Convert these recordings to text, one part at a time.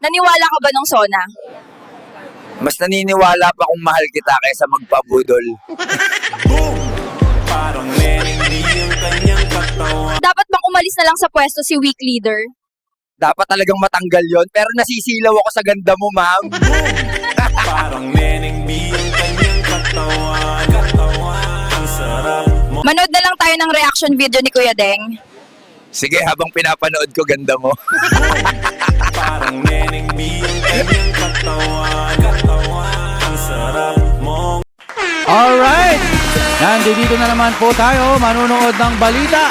Naniwala ka ba nung Sona? Mas naniniwala pa kung mahal kita kaysa magpabudol. Parang merengue yung kanyang katawan Dapat bang umalis na lang sa pwesto si weak leader? Dapat talagang matanggal yon pero nasisilaw ako sa ganda mo, ma'am. Parang merengue yung kanyang katawan Katawan Ang sarap mo Manood na lang tayo ng reaction video ni Kuya Deng. Sige, habang pinapanood ko ganda mo. Merengue yung kanyang katawan Katawan Ang sarap mo Alright! Nandito na naman po tayo manunood ng balita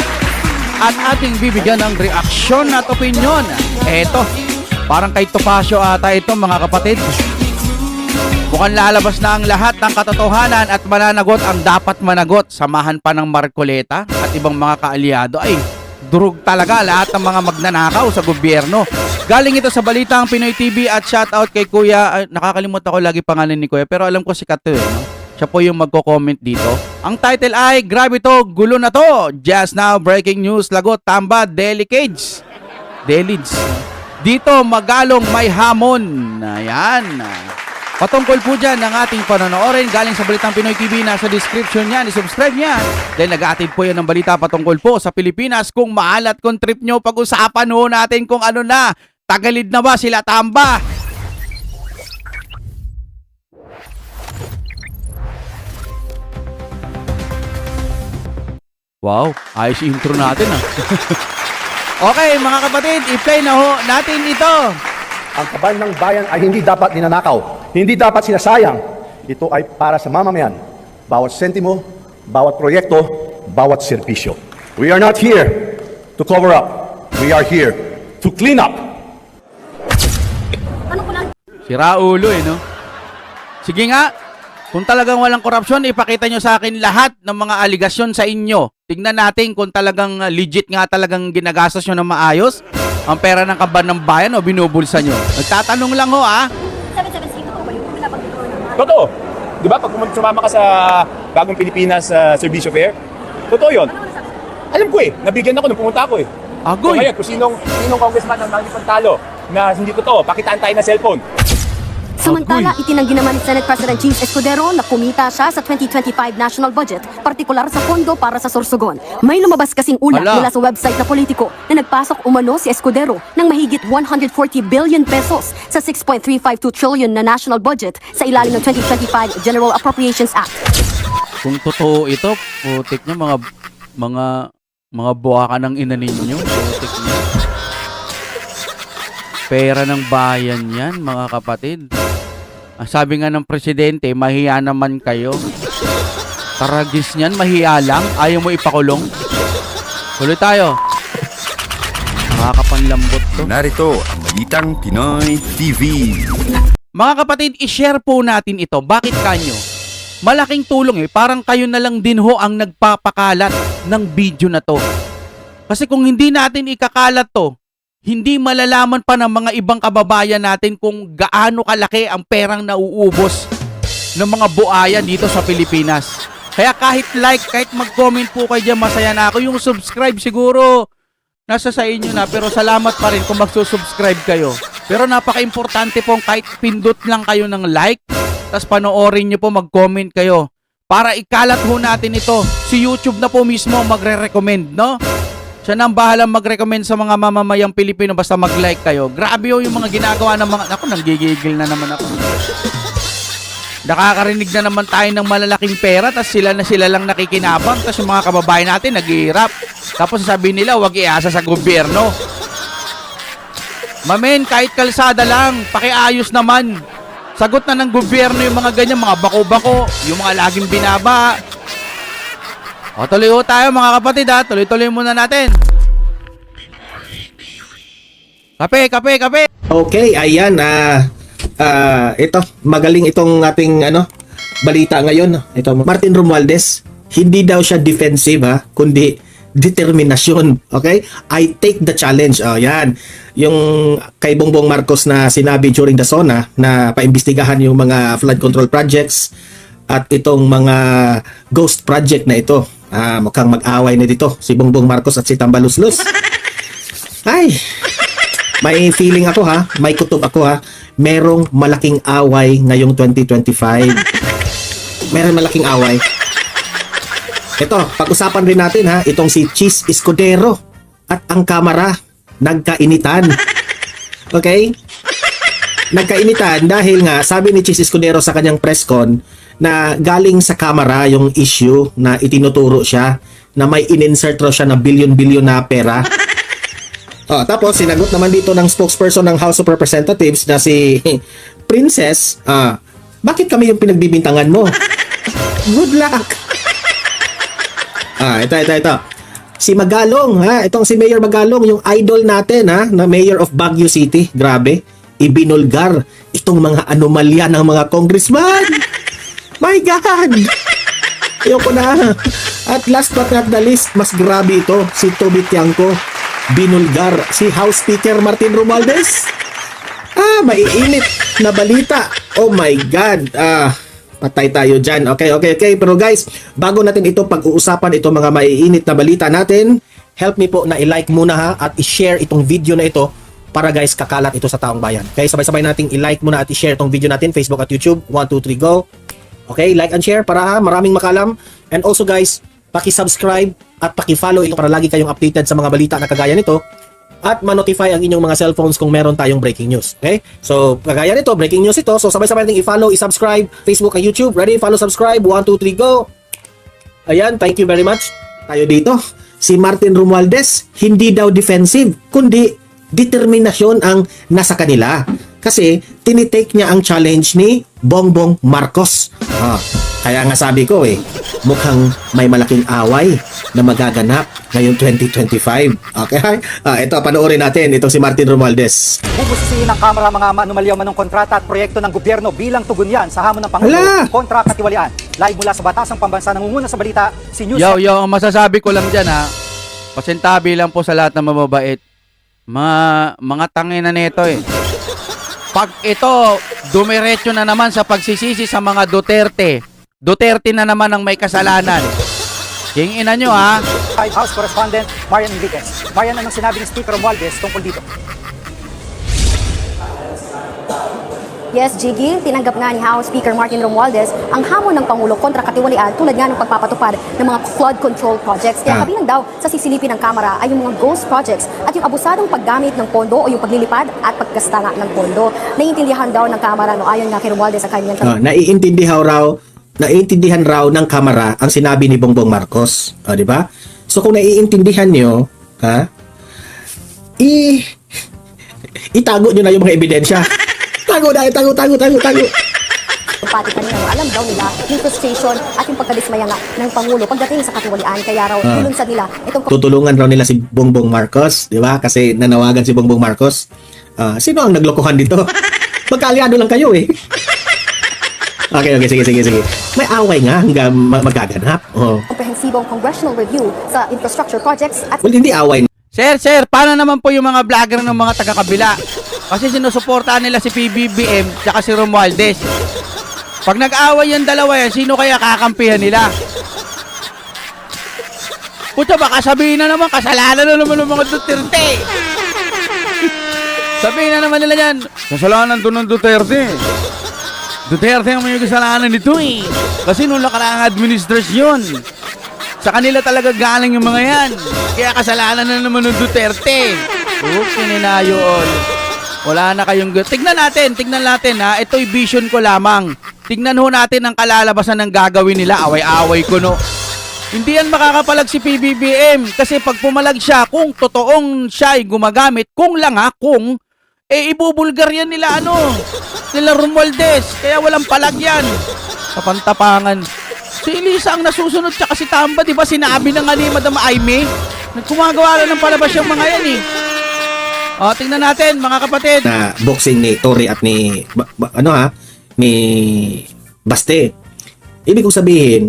at ating bibigyan ng reaksyon at opinion. Eto, parang kay Topacio ata ito mga kapatid. Mukhang lalabas na ang lahat ng katotohanan at mananagot ang dapat managot. Samahan pa ng Marcoleta at ibang mga kaalyado. Ay, durug talaga lahat ng mga magnanakaw sa gobyerno. Galing ito sa balitang Pinoy TV at shoutout kay Kuya. Ay, nakakalimutan ko lagi pangalan ni Kuya pero alam ko si Kato eh. No? Siya po yung magko-comment dito. Ang title ay, Grabe to, gulo na to. Just now, breaking news, lagot, tamba, delicage. Delids. Dito, magalong may hamon. Ayan. Patungkol po dyan ng ating panonoodin galing sa Balitang Pinoy TV nasa description niyan, i-subscribe niyan. Dahil nag-aatid po yan ng balita patungkol po sa Pilipinas kung maalat kung trip nyo pag-usapan ho natin kung ano na. Tagalid na ba sila tamba? Wow, ayos yung intro natin ah. okay mga kapatid, i-play na ho natin ito. Ang kabal ng bayan ay hindi dapat ninanakaw, hindi dapat sinasayang. Ito ay para sa mamamayan. Bawat sentimo, bawat proyekto, bawat serbisyo. We are not here to cover up. We are here to clean up. Sira ulo eh, no? Sige nga, kung talagang walang korupsyon, ipakita nyo sa akin lahat ng mga aligasyon sa inyo. Tignan natin kung talagang uh, legit nga talagang ginagastos nyo ng maayos ang pera ng kaban ng bayan o binubulsa nyo. Nagtatanong lang ho, ah. Totoo. Di ba? Pag sumama ka sa Bagong Pilipinas uh, Servicio Fair, totoo yun. Alam ko eh, nabigyan ako nung pumunta ako eh. So Agoy! ngayon, kung sinong, sinong congressman ang mga pagtalo na hindi totoo, pakitaan tayo ng cellphone. Samantala, itinanggi naman ni Senate President James Escudero na kumita siya sa 2025 national budget, partikular sa pondo para sa Sorsogon. May lumabas kasing ulat mula sa website na politiko na nagpasok umano si Escudero ng mahigit 140 billion pesos sa 6.352 trillion na national budget sa ilalim ng 2025 General Appropriations Act. Kung totoo ito, putik nyo, mga, mga, mga buwaka ng ina ninyo. Putik nyo. Pera ng bayan yan, mga kapatid. Ang sabi nga ng presidente, mahiya naman kayo. Taragis niyan, mahiya lang. Ayaw mo ipakulong. Tuloy tayo. Nakakapanlambot to. Narito ang Balitang Pinoy TV. Mga kapatid, i-share po natin ito. Bakit kanyo? Malaking tulong eh. Parang kayo na lang din ho ang nagpapakalat ng video na to. Kasi kung hindi natin ikakalat to, hindi malalaman pa ng mga ibang kababayan natin kung gaano kalaki ang perang nauubos ng mga buaya dito sa Pilipinas. Kaya kahit like, kahit mag-comment po kayo dyan, masaya na ako. Yung subscribe siguro, nasa sa inyo na. Pero salamat pa rin kung magsusubscribe kayo. Pero napaka-importante pong kahit pindot lang kayo ng like, tapos panoorin nyo po, mag-comment kayo. Para ikalat ho natin ito. Si YouTube na po mismo magre-recommend, no? Siya na ang bahalang mag-recommend sa mga mamamayang Pilipino basta mag-like kayo. Grabe yung mga ginagawa ng mga... Ako, nanggigigil na naman ako. Nakakarinig na naman tayo ng malalaking pera tapos sila na sila lang nakikinabang tapos yung mga kababayan natin naghihirap. Tapos sabi nila huwag iasa sa gobyerno. Mamen, kahit kalsada lang, pakiayos naman. Sagot na ng gobyerno yung mga ganyan, mga bako-bako, yung mga laging binaba. O tuloy ho tayo mga kapatid ha, tuloy-tuloy muna natin. Kape, kape, kape! Okay, ayan ah ah, ito magaling itong ating ano balita ngayon. Ito Martin Romualdez, hindi daw siya defensive ha, kundi determinasyon. Okay? I take the challenge. Oh, yan. Yung kay Bongbong Marcos na sinabi during the SONA na paimbestigahan yung mga flood control projects at itong mga ghost project na ito. Ah, mukhang mag-away na dito si Bongbong Marcos at si Tambaluslus. Ay, may feeling ako ha, may kutob ako ha, merong malaking away ngayong 2025. Merong malaking away. Ito, pag-usapan rin natin ha, itong si Cheese Escudero at ang kamera nagkainitan. Okay? Nagkainitan dahil nga sabi ni Cheese Escudero sa kanyang press con na galing sa kamera yung issue na itinuturo siya na may in-insert raw siya na billion-billion na pera. Oh, tapos sinagot naman dito ng spokesperson ng House of Representatives na si Princess, ah, bakit kami yung pinagbibintangan mo? Good luck. Ah, ito, ito, ito. Si Magalong, ha? Itong si Mayor Magalong, yung idol natin, ha? Na Mayor of Baguio City. Grabe. Ibinulgar itong mga anomalya ng mga congressman. My God! Ayoko na. At last but not the least, mas grabe ito, si Toby Tiangco. Binulgar si House Speaker Martin Romualdez. Ah, maiinit na balita. Oh my God. Ah, patay tayo dyan. Okay, okay, okay. Pero guys, bago natin ito pag-uusapan itong mga maiinit na balita natin, help me po na i-like muna ha at i-share itong video na ito para guys kakalat ito sa taong bayan. Okay, sabay-sabay nating i-like muna at i-share itong video natin Facebook at YouTube. 1, 2, 3, go. Okay, like and share para ha, maraming makalam. And also guys, paki-subscribe at paki-follow ito para lagi kayong updated sa mga balita na kagaya nito at ma-notify ang inyong mga cellphones kung meron tayong breaking news. Okay? So, kagaya nito, breaking news ito. So, sabay-sabay natin i-follow, i-subscribe, Facebook at YouTube. Ready? Follow, subscribe. 1, 2, 3, go! Ayan, thank you very much. Tayo dito. Si Martin Romualdez, hindi daw defensive, kundi determinasyon ang nasa kanila. Kasi tinitake niya ang challenge ni Bongbong Marcos. Ah, kaya nga sabi ko eh, mukhang may malaking away na magaganap ngayong 2025. Okay? Ah, ito, panoorin natin. Itong si Martin Romualdez. Bubusisiin ng Kamara mga manumalyaw manong kontrata at proyekto ng gobyerno bilang tugon yan sa hamon ng Pangulo Hala! kontra katiwalian. Live mula sa Batasang Pambansa nangunguna sa balita, si News Yo, yo, ang masasabi ko lang dyan ha, pasintabi lang po sa lahat ng mababait. Mga, mga tangina nito eh. Pag ito, dumiretso na naman sa pagsisisi sa mga Duterte. Duterte na naman ang may kasalanan. King ina nyo ha. House Correspondent Marian Enriquez. Marian, anong sinabi ni Speaker Romualdez tungkol dito? Yes, Jiggy, tinanggap nga ni House Speaker Martin Romualdez ang hamon ng Pangulo kontra katiwalian tulad nga ng pagpapatupad ng mga flood control projects. Kaya Ah. kabilang daw sa sisilipin ng Kamara ay yung mga ghost projects at yung abusadong paggamit ng pondo o yung paglilipad at paggasta nga ng pondo. Naiintindihan daw ng Kamara no, ayon nga kay Romualdez sa kanyang Ah, naiintindihan raw naiintindihan raw ng kamera ang sinabi ni Bongbong Marcos. Ah, di ba? So kung naiintindihan niyo, ha? I itago niyo na yung mga ebidensya. Tago na, tago, tago, tago, tago. pati kanina, no, alam daw nila yung frustration at yung pagkadismaya nga ng Pangulo pagdating sa katiwalian. Kaya raw, Ah. nilunsad nila itong Tutulungan raw nila si Bongbong Marcos, di ba? Kasi nanawagan si Bongbong Marcos. Ah, sino ang naglokohan dito? Magkaaliado lang kayo eh. Okay, okay, sige, sige, sige. May away nga hanggang ma- magaganap. Oh. komprehensibong congressional review sa infrastructure projects at Well, hindi away Sir, sir, paano naman po yung mga vlogger ng mga taga-kabila? Kasi sinusuportahan nila si PBBM tsaka si Romualdez. Pag nag-away yung dalawa yan, sino kaya kakampihan nila? Puta, baka sabihin na naman, kasalanan na naman ng mga Duterte. sabihin na naman nila yan, kasalanan doon ng Duterte. Duterte ang may kasalanan nito eh. Kasi nung nakaraang administrasyon, sa kanila talaga galing yung mga yan. Kaya kasalanan na naman ng Duterte. Okay, ninayo all. Wala na kayong... Tignan natin, tignan natin ha. Ito'y vision ko lamang. Tignan ho natin ang kalalabasan ng gagawin nila. Away-away ko no. Hindi yan makakapalag si PBBM kasi pag pumalag siya, kung totoong siya ay gumagamit, kung lang ha, kung, eh ibubulgar yan nila ano, nila Romualdez. Kaya walang palag yan. Kapantapangan. Si Elisa ang nasusunod tsaka si Tamba, di ba sinabi na nga ni Madam Aimee? Nagkumagawa na ng palabas yung mga yan eh. O, tingnan natin mga kapatid. na boxing ni Tory at ni ba- ba- ano ha ni Baste. Ibig kong sabihin,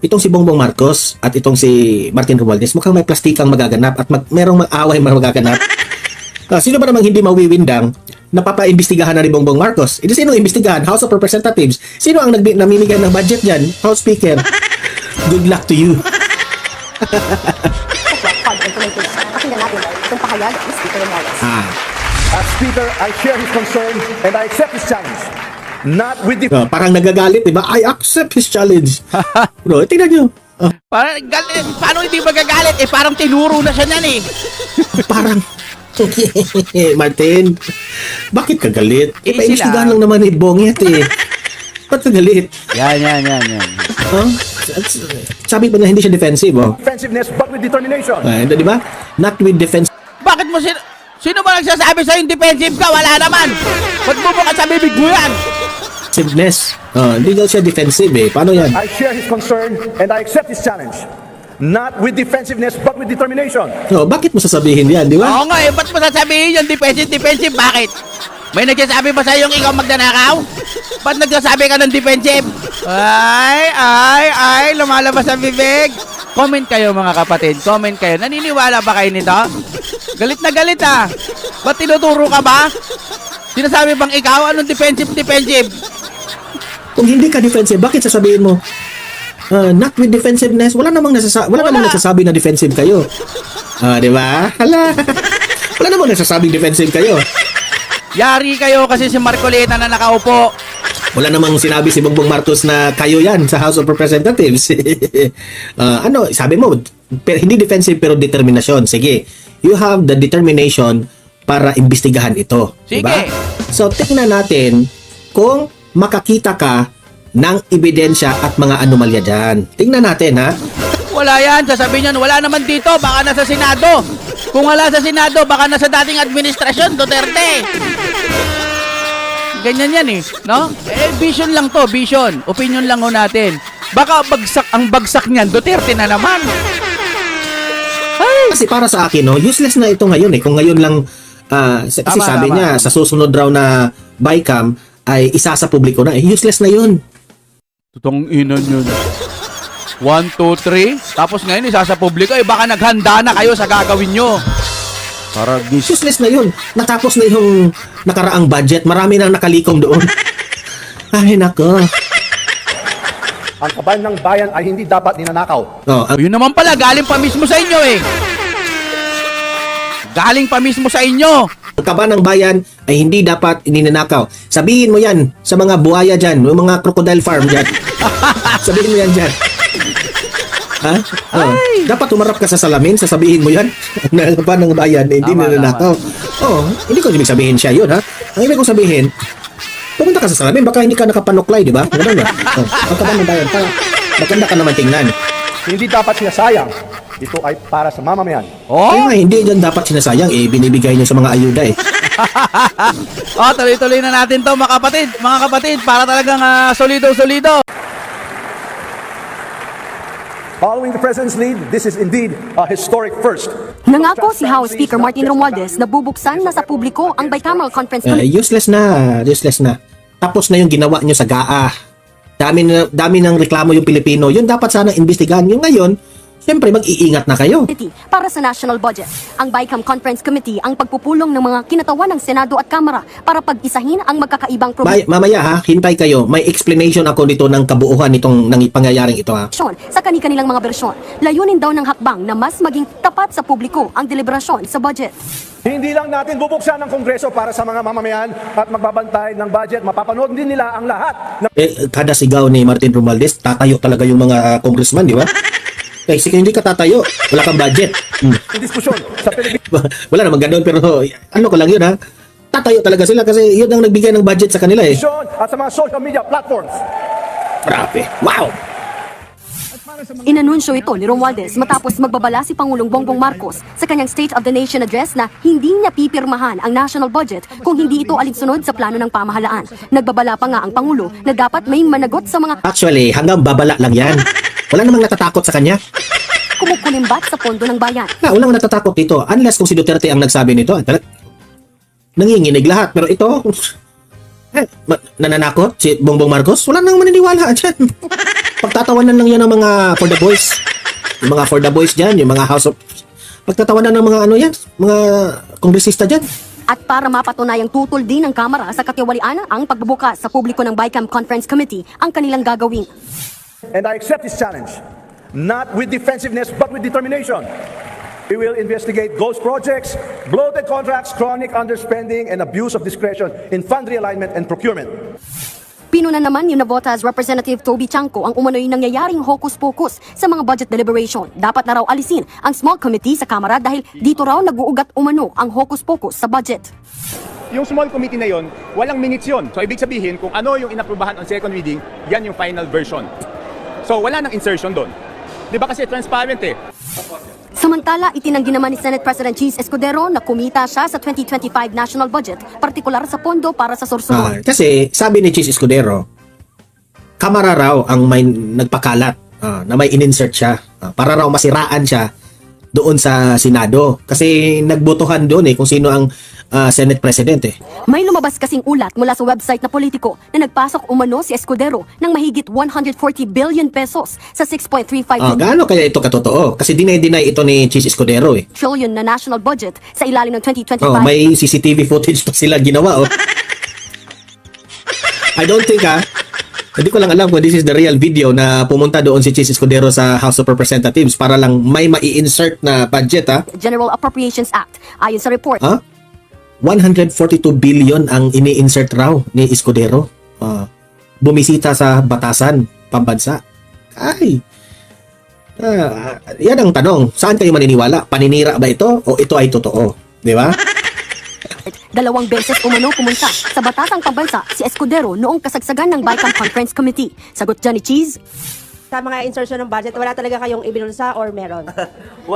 itong si Bongbong Marcos at itong si Martin Romualdez mukhang may plastikang magaganap at mag, merong mag-away magaganap. Ah, sino ba namang hindi mawiwindang napapaimbestigahan na ni Bongbong Marcos? Ito sino imbestigahan? House of Representatives. Sino ang nagbi- namimigay ng budget dyan? House Speaker. Good luck to you. itong pahayag ni Speaker Romualdez. Ah, As Speaker, I share his concern and I accept his challenge. Not with the Oh, parang nagagalit, di ba? I accept his challenge. Bro, tingnan nyo. Oh, Parang, galit, paano hindi magagalit? Eh, parang tinuro na siya niyan eh. parang... Martin, bakit ka galit? Eh, Eh, paimbestigahan lang naman ni Bonget eh. Ba't ka galit? Yan, yan, yan, yan. Huh? Sabi pa na hindi siya defensive, oh. defensiveness but with determination. Ah, di ba? Not with defense Bakit mo sino... Sino ba nagsasabi sa'yo defensive ka? Wala naman. Ba't mo bukas sa bibig mo yan? defensiveness. Oh, hindi daw siya defensive eh. Paano yan? I share his concern and I accept his challenge. Not with defensiveness but with determination. Oh, bakit mo sasabihin yan, di ba? Oo nga eh, ba't mo sasabihin yung defensive, defensive? Bakit? May nagsasabi ba sa'yo yung ikaw magdanakaw? Ba't nagsasabi ka ng defensive? Ay, ay, ay, lumalabas ang bibig. Comment kayo mga kapatid, comment kayo. Naniniwala ba kayo nito? Galit na galit ah. Ba't tinuturo ka ba? Sinasabi bang ikaw anong defensive, defensive? Kung hindi ka defensive, bakit sasabihin mo? ah, not with defensiveness. Wala namang nasasa wala, Wala. namang nagsasabi na defensive kayo. Ah, di ba? Hala. wala namang nagsasabing defensive kayo. Yari kayo kasi si Marcoleta na nakaupo. Wala namang sinabi si Bongbong Marcos na kayo yan sa House of Representatives. Ah, ano, sabi mo, pero, hindi defensive pero determinasyon. Sige, you have the determination para imbestigahan ito. Sige. Diba? So, tingnan natin kung makakita ka ng ebidensya at mga anomalya dyan. Tingnan natin, ha? Wala yan, sasabihin niyan, wala naman dito, baka nasa Senado. Kung wala sa Senado, baka nasa dating administrasyon, Duterte. Ganyan yan eh, no? Eh, vision lang to, vision. Opinion lang ho natin. Baka bagsak, ang bagsak niyan, Duterte na naman. Ay! Kasi para sa akin, no, useless na ito ngayon eh. Kung ngayon lang, uh, kasi tama, sabi tama. niya, sa susunod raw na bycam, ay isa sa publiko na. Eh, useless na yun. Tutong inan yun. 1, 2, 3. Tapos ngayon, isa sa publiko, eh, baka naghanda na kayo sa gagawin nyo. Para Useless na yun. Natapos na yung nakaraang budget. Marami nang nakalikom doon. Ay, nako. Ang kabayan ng bayan ay hindi dapat ninanakaw. Oh, ang- Yun naman pala, galing pa mismo sa inyo eh. Galing pa mismo sa inyo. ang kaba ng bayan ay hindi dapat ininanakaw. Sabihin mo yan sa mga buhaya dyan, yung mga crocodile farm dyan. Sabihin mo yan dyan. Ha? Oh. Dapat umarap ka sa salamin, sasabihin mo yan. na ang kaba ng bayan ay hindi Tama, ninanakaw. Oh, hindi ko ibig sabihin siya yun, ha? Ang ibig kong sabihin, pumunta ka sa salamin, baka hindi ka nakapanuklay, di ba? Ganun ba? Oh, ang kaba ng bayan, para maganda ka naman tingnan. Hindi dapat sinasayang. Ito ay para sa mamamayan. Oh, Kaya nga, hindi dyan dapat sinasayang, eh, binibigay niyo sa mga ayuda, eh. oh tuloy-tuloy na natin to mga kapatid. Mga kapatid, para talagang ah, solido-solido. Following the President's lead, this is indeed a historic first. Nangako si House Speaker Martin Romualdez na bubuksan na sa publiko ang bicameral conference Uh, useless na, useless na. Tapos na yung ginawa nyo sa GAA. Dami na dami ng reklamo yung Pilipino. Yun dapat sana imbestigahan. Yung ngayon, syempre mag-iingat na kayo. Para sa national budget. Ang BICAM Conference Committee ang pagpupulong ng mga kinatawan ng Senado at Kamara para pag-isahin ang magkakaibang May, mamaya ha, hintay kayo. May explanation ako dito ng kabuuhan nitong ng pangyayaring ito ha. sa kani-kanilang mga bersyon. Layunin daw ng hakbang na mas maging tapat sa publiko ang deliberasyon sa budget. Hindi lang natin bubuksan ang Kongreso para sa mga mamamayan at magbabantay ng budget. Mapapanood din nila ang lahat Eh, kada sigaw ni Martin Romualdez, tatayo talaga yung mga uh, congressman, di ba? Kasi kung hindi ka tatayo, wala kang budget. Hmm. diskusyon sa Pilipinas. wala naman ganun, pero ano ko lang yun ha. Tatayo talaga sila kasi yun ang nagbigay ng budget sa kanila eh. at sa mga social media platforms. Grabe. Wow! Inanunsyo ito ni Romualdez matapos magbabala si Pangulong Bongbong Marcos sa kanyang State of the Nation address na hindi niya pipirmahan ang national budget kung hindi ito alinsunod sa plano ng pamahalaan. Nagbabala pa nga ang Pangulo na dapat may managot sa mga Actually, hanggang babala lang yan. Wala namang natatakot sa kanya. kumukulimbat sa pondo ng bayan. Na, walang natatakot dito. Unless kung si Duterte ang nagsabi nito. Nanginginig lahat. Pero ito, eh, nananakot si Bongbong Marcos. Wala nang maniniwala dyan. Pagtatawanan lang yan ng mga for the boys. Yung mga for the boys dyan, yung mga house of... Pagtatawanan ng mga ano yan, mga kongresista dyan. At para mapatunayang tutol din ng Kamara sa katiwalian ang pagbubukas sa publiko ng BICAM Conference Committee ang kanilang gagawin. And I accept this challenge. Not with defensiveness, but with determination. We will investigate ghost projects, bloated contracts, chronic underspending, and abuse of discretion in fund realignment and procurement. Pinuna naman ni Navotas Representative Toby Chanko ang umano'y nangyayaring hocus-pocus sa mga budget deliberation. Dapat na raw alisin ang small committee sa Kamara dahil dito raw nag-uugat umano ang hocus-pocus sa budget. Yung small committee na yon, walang minutes yon. So ibig sabihin, kung ano yung inaprubahan on second reading, yan yung final version. So wala nang insertion doon. Di ba kasi transparent eh. Samantala, itinanggi naman ni Senate President Cheese Escudero na kumita siya sa 2025 national budget, partikular sa pondo para sa Ah, sorsogon. kasi sabi ni Cheese Escudero, kamara raw ang may nagpakalat ah, na may in-insert siya ah, para raw masiraan siya doon sa Senado. Kasi nagbotohan doon eh kung sino ang ah, Senate President eh. May lumabas kasing ulat mula sa website na politiko na nagpasok umano si Escudero ng mahigit 140 billion pesos sa 6.35 Ah, gaano kaya ito katotoo? Kasi dinay-deny ito ni Cheese Escudero eh. trillion na national budget sa ilalim ng 2025 Oh, may CCTV footage pa sila ginawa oh. I don't think ah. Hindi ko lang alam kung this is the real video na pumunta doon si Cheese Escudero sa House of Representatives para lang may mai-insert na budget ah. General Appropriations Act. Ayon sa report, Ha? 142 billion ang ini-insert raw ni Escudero. Ah, bumisita sa batasan pambansa. Ay. Ah, yan ang tanong. Saan kayo maniniwala? Paninira ba ito o ito ay totoo? Di ba? Dalawang beses umano pumunta sa Batasang Pambansa si Escudero noong kasagsagan ng BICAM Conference Committee. Sagot dyan ni Cheese, sa mga insertion ng budget, wala talaga kayong ibinulsa or meron?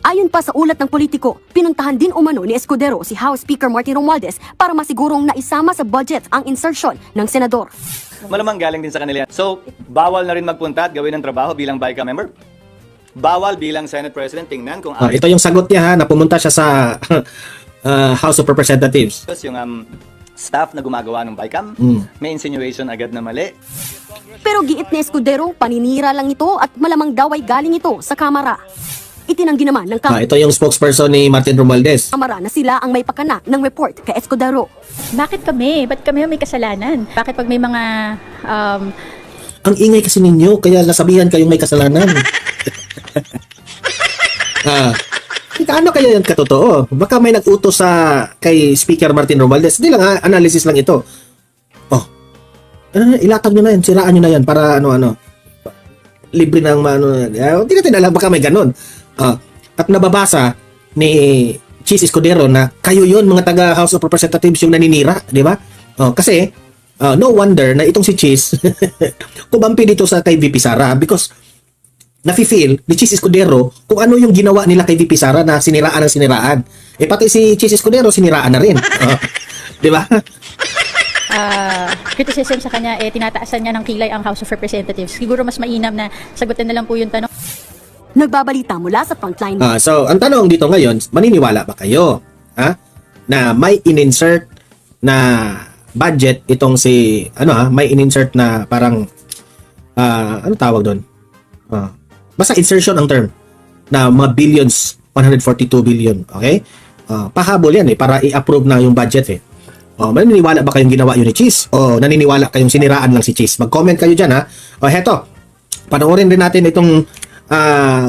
Ayon pa sa ulat ng politiko, pinuntahan din umano ni Escudero si House Speaker Martin Romualdez para masigurong naisama sa budget ang insertion ng senador. Malamang galing din sa kanila. So, bawal na rin magpunta at gawin ng trabaho bilang BICA member? Bawal bilang Senate President, tingnan kung Ah, ito yung sagot niya ha, na pumunta siya sa ah, House of Representatives. ayos yung um, staff na gumagawa ng BICAM. Mm. May insinuation agad na mali. Pero giit ni Escudero, paninira lang ito at malamang daw ay galing ito sa Kamara. Itinanggi naman ng Ah, Kamara ito yung spokesperson ni Martin Romualdez. na sila ang may pakana ng report kay Escudero. Bakit kami? Ba't kami may kasalanan? Bakit pag may mga um, Ang ingay kasi ninyo, kaya nasabihan kayong may kasalanan. ah, ano kaya yan katotoo? Baka may nag-utos sa kay Speaker Martin Romualdez. Hindi lang ha, analysis lang ito. Oh, ano, ilatag nyo na yan, siraan nyo na yan para ano-ano. Libre ng ano, eh, hindi natin alam, baka may ganun. Ah, at nababasa ni Cheese Escudero na kayo yon mga taga House of Representatives yung naninira, di ba? Oh, kasi ah, no wonder na itong si Cheese kumampi dito sa kay VP Sara because nafi-feel ni Cheese Escudero kung ano yung ginawa nila kay VP Sara na siniraan ng siniraan. Eh pati si Cheese Escudero siniraan na rin. Oh, di ba? uh, criticism sa kanya, eh, tinataasan niya ng kilay ang House of Representatives. Siguro mas mainam na sagutin na lang po yung tanong. Nagbabalita mula sa frontline. Ah, so, ang tanong dito ngayon, maniniwala ba kayo? Ha? Na may in-insert na budget itong si ano ha, may in-insert na parang ah, ano tawag doon? Ah, basta insertion ang term na mga billions 142 billion, okay? Ah, pahabol yan eh para i-approve na yung budget eh. Oh, maniniwala ba kayong ginawa yun ni Cheese? O naniniwala kayong siniraan lang si Cheese? Mag-comment kayo dyan ha. O heto, panoorin din natin itong ah,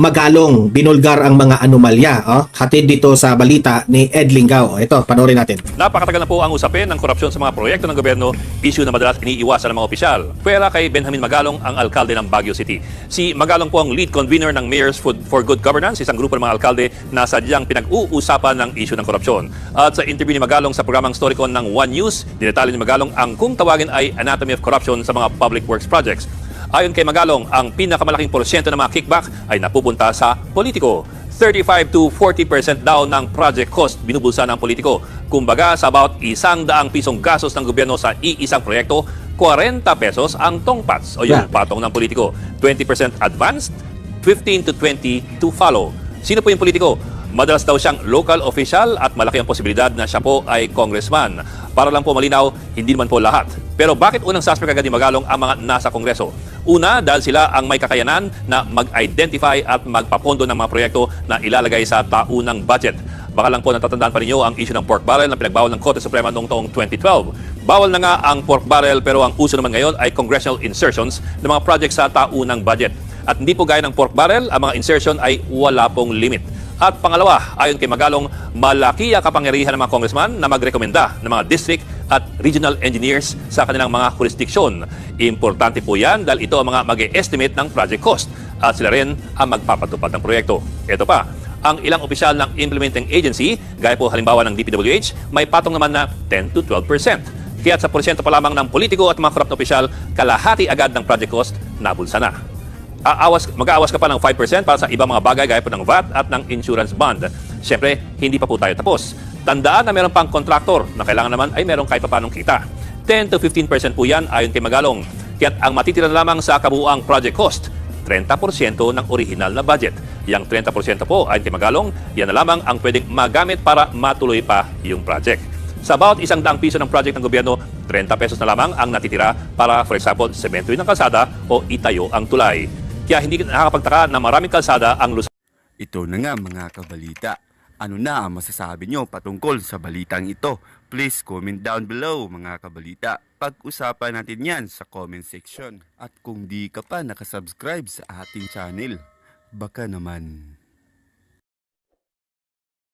magalong binulgar ang mga anomalya. Oh. Hatid dito sa balita ni Ed Lingao. O, Ito, panoorin natin. Napakatagal na po ang usapin ng korupsyon sa mga proyekto ng gobyerno, issue na madalas iniiwasan ng mga opisyal. Pwera kay Benjamin Magalong, ang alkalde ng Baguio City. Si Magalong po ang lead convener ng Mayors Food for Good Governance, isang grupo ng mga alkalde na sadyang pinag-uusapan ng issue ng korupsyon. At sa interview ni Magalong sa programang Storycon ng One News, dinetali ni Magalong ang kung tawagin ay anatomy of corruption sa mga public works projects. Ayon kay Magalong, ang pinakamalaking porsyento ng mga kickback ay napupunta sa politiko. 35 to 40% daw ng project cost binubulsa ng politiko. Kumbaga, sa about isang daang pisong gastos ng gobyerno sa iisang proyekto, 40 pesos ang tongpats o yung patong ng politiko. 20% advanced, 15 to 20 to follow. Sino po yung politiko? Madalas daw siyang local official at malaki ang posibilidad na siya po ay congressman. Para lang po malinaw, hindi naman po lahat. Pero bakit unang suspect agad ni Magalong ang mga nasa kongreso? Una, dahil sila ang may kakayanan na mag-identify at magpapondo ng mga proyekto na ilalagay sa taunang budget. Baka lang po natatandaan pa ninyo ang issue ng pork barrel na pinagbawal ng Korte Suprema noong taong 2012. Bawal na nga ang pork barrel pero ang uso naman ngayon ay congressional insertions ng mga project sa taunang budget. At hindi po gaya ng pork barrel, ang mga insertion ay wala pong limit. At pangalawa, ayon kay Magalong, malaki ang kapangyarihan ng mga congressman na magrekomenda ng mga district at regional engineers sa kanilang mga jurisdiksyon. Importante po yan dahil ito ang mga mag estimate ng project cost at sila rin ang magpapatupad ng proyekto. Ito pa, ang ilang opisyal ng implementing agency, gaya po halimbawa ng DPWH, may patong naman na 10 to 12 Kaya sa porsyento pa lamang ng politiko at mga korap na opisyal, kalahati agad ng project cost nabulsa na. Aawas, mag-aawas ka pa ng 5% para sa ibang mga bagay gaya po ng VAT at ng insurance bond. Siyempre, hindi pa po tayo tapos. Tandaan na meron pang kontraktor na kailangan naman ay meron kahit papanong kita. 10 to 15% po yan ayon kay Magalong. Kaya't ang matitira na lamang sa kabuuang project cost, 30% ng original na budget. Yang 30% po ayon kay Magalong, yan na lamang ang pwedeng magamit para matuloy pa yung project. Sa bawat isang daang piso ng project ng gobyerno, 30 pesos na lamang ang natitira para, for example, sementoin ng kalsada o itayo ang tulay. Kaya hindi nakakapagtaka na maraming kalsada ang lusot Ito na nga mga kabalita. Ano na ang masasabi nyo patungkol sa balitang ito? Please comment down below mga kabalita. Pag-usapan natin yan sa comment section. At kung di ka pa nakasubscribe sa ating channel, baka naman